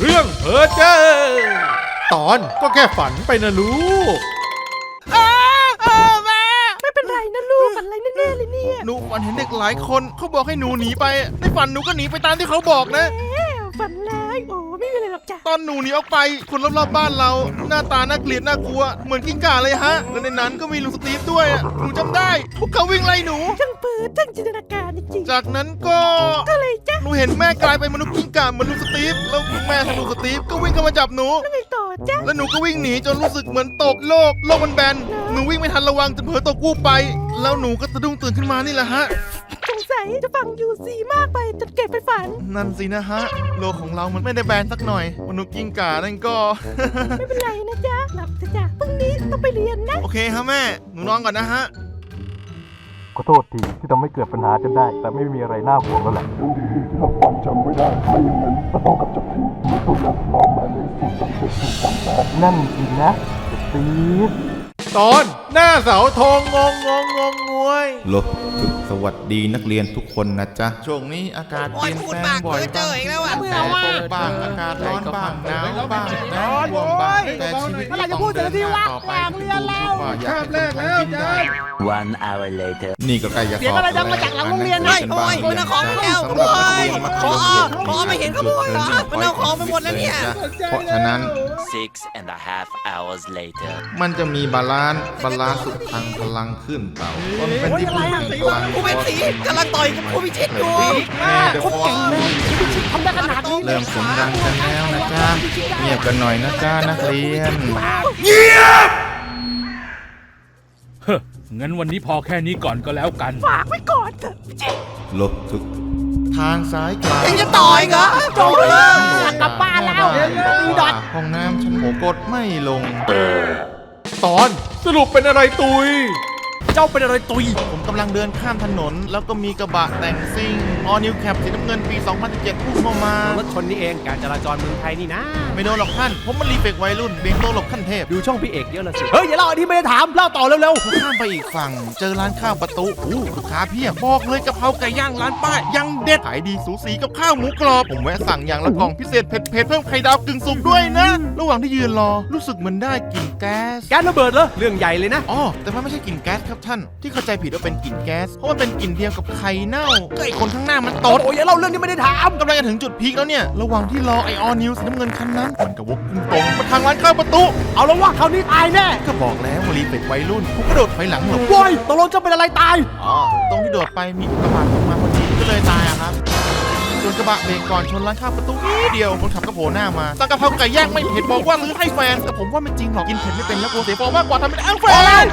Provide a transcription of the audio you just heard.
เรื่องเพ้อเจ้อตอนก็แค่ฝันไปนะลูกไม่เป็นไรนะลูกฝันอะไรแน่ๆเลยเนี่ยหนูฝันเห็นเด็กหลายคนเขาบอกให้หนูหนีไปในฝันหนูก็หนีไปตามที่เขาบอกนะแหมฝันร้ายโอ้ไม่มีอะไรหรอกจ้ะตอนหนูหนีออกไปคนรอบๆบ้านเรา หน้าตาน่าเกลียดน่ากลัว เหมือนกิ้งก่าเลยฮะและในนั้นก็มีลุงสตีฟด้วยอะหนูจำได้พวกเขาวิ่งไล่หนูช่างเปิดช่างจินตนาการจริงจากนั้นก็ๆก็เลยจ้ะห นูเห็นแม่กลายเป็นมนุษย์กิ้งก่าเหมือนลุงสตีฟแล้วแม่ของลุงสตีฟก็วิ่งเข้ามาจับหนูแล้วไงต่อจ้ะแล้วหนูก็วิ่งหนีจนรู้สึกเหมือนตกโลก โลกมันแบน หนูวิ่งไม่ทันระวังจนเผลอตกวูบไป แล้วหนูก็สะดุ้งตื่นขึ้นมานี่แหละฮะ สงสัยจะฟังอยู่สีมากไปจนเก็บไปฝัน นั่นสินะฮะ โลกของเรามันไม่ได้แบนสักหน่อย มนุษย์กิ้งก่านั่นก็ ไม่เป็นไรนะจ๊ะหลับเถอะจ้ะพรุ่งนี้ต้องไปเรียนนะ โอเคครับแม่ หนูนอนก่อนนะฮะ ขอโทษทีที่ทำให้เกิดปัญหาจนได้ แต่ไม่มีอะไรน่าห่วงแล้วแหละที่เราความจำไม่ได้ไม่งั้นจะต้องกับจับทิ้มต้องรับรองมาเลสูตสามเจ็ดสูตสามแนนจริงนะสตีฟ ตอนหน้าเสาธงงงงงงงวยโลจุสวัสดีนักเรียนทุกคนนะจ๊ะ ช่วงนี้อากาศเปยลี่นแปบ้างบ่อยเจอบ้างอีกแล้วอะเบื่อว่ะบ้างอากาศร้อนบ้างหนาวบ้างร้อนโว้ยงบ้างแต่ชีวิตเไร่จะพูดถึงที่วะแหม่างเรียนแล้ว คาบแรกแล้วจ้า One hour later. นี่ก็ใกล้จะสอบเสียงอะไรดังมาจากหลังโรงเรียนเลยโอ้ยโอ้ยนะของแล้ว โอ้ยขอขอไม่เห็นขโมยเหรอ มันเอาของไปหมดแล้วเนี่ย เพราะฉะนั้น Six and a half hours later. มันจะมีบาลานซ์บาลานซ์สุดทางพลังขึ้นเต่าตนเป็นที่พึ่งแห่งพลังกูเป็นสีกำลังต่อยกับผู้พิชิตอยู่เดี๋ยวพอทำได้ขนาดนี้เริ่มเสียงดังกันแล้วนะจ๊ะเงียบกันหน่อยนะจ๊ะนักเรียนเฮ้องั้นวันนี้พอแค่นี้ก่อนก็แล้วกัน ฝากไว้ก่อนเถอะจิลบทุกทางซ้ายกลางยังจะต่อยเหรอจบเลยกลับบ้านแล้วอีดอทห้องน้ำฉันโหกดไม่ลง ตอนสรุปเป็นอะไรตุย เจ้าเป็นอะไรตุย ผมกำลังเดินข้ามถนน แล้วก็มีกระบะแต่งซิ่งออนิวแคปสีน้ำเงินปี 2017พุ่งเข้ามารถชนนี่เองการจราจรเมืองไทยนี่นะ ไม่โดนหรอกท่าน ผมมันรีเฟกวัยรุ่นเบี่ยงตัวหลบขั้นเทพ ดูช่องพี่เอกเยอะละสิ เฮ้ยอย่าเล่าอันที่ไม่ได้ถามเล่าต่อเร็วข้ามไปอีกฝั่ง เจอร้านข้าวประตูอู้ลูกค้าเพียบบอกเลยกะเพราไก่ย่างร้านป้ายังเด็ดขายดีสูสีกับข้าวหมูกรอบผมแวะสั่งอย่างละกล่องพิเศษเผ็ดเผ็ดๆเพิ่มไข่ดาวกึ่งสุกด้วยนะ ระหว่างที่ยืนรอรู้สึกเหมือนได้กลิ่น แก๊สๆแก๊สระเบิดเหรอ เรื่องใหญ่เลยนะ อ๋อ แต่มันไม่ใช่กลิ่นแก๊สครับท่าน ที่เข้าใจผิดว่าเป็นกลิ่นแก๊ส เพราะมันเป็นกลิ่นเดียวกับไข่เน่าก็ไอคนข้างหน้ามันตดโอ้ยอย่าเล่าเรื่องที่ไม่ได้ถามกำลังจะถึงจุดพีคแล้วเนี่ย ระหว่างที่รอไอออนิวสีน้ำเงินคันนั้น มันก็วกพุ่งตรงมาทางร้านข้าวประตู เอาแล้วว่าคราวนี้ตายแน่ก็บอกแล้วว่ารีเฟกวัยรุ่นผมกระโดดถอยหลังหลบโว้ยตกลงจะเป็นอะไรตาย อ๋อ ตรงที่โดดไปมีอุกกาบาตตกมาพอดีก็เลยตายอะครั บะเบรกก่อนชนร้านข้าวประตูนิดเดียวคนขับก็โผล่หน้ามาสั่งกะเพราไก่ย่างไม่เผ็ดบอกว่าหรือให้แฟนแต่ผมว่าไม่จริงหรอกกินเผ็ดไม่เป็นแล้วกลัวเสียฟอร์มมากกว่าทำเป็นอ้างแฟน